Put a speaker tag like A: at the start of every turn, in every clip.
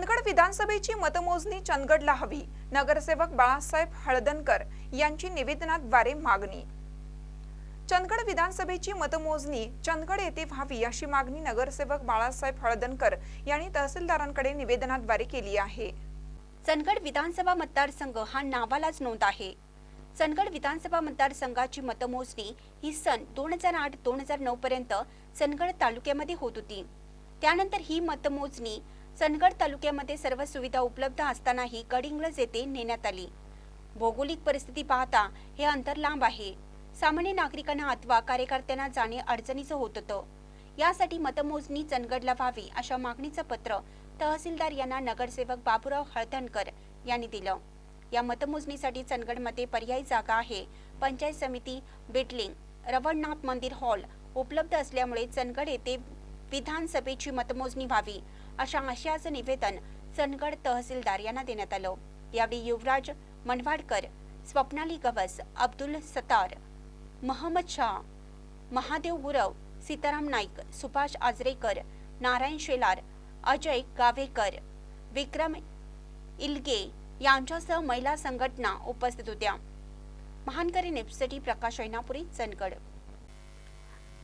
A: चंदगड विधानसभेची मतमोजणी चंदगडला हवी. नगरसेवक बाळासाहेब हळदनकर यांची निवेदनाद्वारे मागणी. चंदगड विधानसभेची मतमोजणी चंदगड येथे व्हावी अशी मागणी नगरसेवक बाळासाहेब हळदनकर यांनी तहसीलदारांकडे निवेदनाद्वारे केली आहे.
B: चंदगड विधानसभा मतदारसंघ हा नावालाच नोंद आहे. चंदगड विधानसभा मतदारसंघाची मतमोजणी ही सन दोन हजार आठ दोन हजार नऊ पर्यंत चंदगड तालुक्यामध्ये होत होती. त्यानंतर ही मतमोजणी चंदगड तालुक्यामध्ये सर्व सुविधा उपलब्ध असतानाही गडिंग्लज येथे नेण्यात आली. भौगोलिक परिस्थिती पाहता हे अंतर लांब आहे. सामान्य नागरिकांना अथवा कार्यकर्त्यांना जाणे अडचणीचं होत होतं. यासाठी मतमोजणी चंदगडला व्हावी अशा मागणीचं पत्र तहसीलदार यांना नगरसेवक बाबूराव हळदणकर यांनी दिलं. या मतमोजणीसाठी चंदगडमध्ये पर्यायी जागा आहे. पंचायत समिती बिटलिंग रवणनाथ मंदिर हॉल उपलब्ध असल्यामुळे चंदगड येथे विधानसभेची मतमोजणी व्हावी. अशा आशयाचं निवेदन चंदगड तहसीलदार यांना देण्यात आलं. यावेळी युवराज मनवाडकर स्वप्नाली गवस अब्दुल सतार महम्मद शाह महादेव गुरव सीताराम नाईक सुभाष आजरेकर नारायण शेलार अजय गावेकर विक्रम इलगे यांच्यासह महिला संघटना उपस्थित होत्या. महानकरी नेपसाठी प्रकाश ऐनापुरी चंदगड.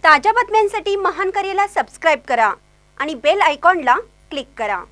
B: ताज्या बातम्यांसाठी महानकरीला सबस्क्राईब करा आणि बेल आयकॉनला क्लिक करा.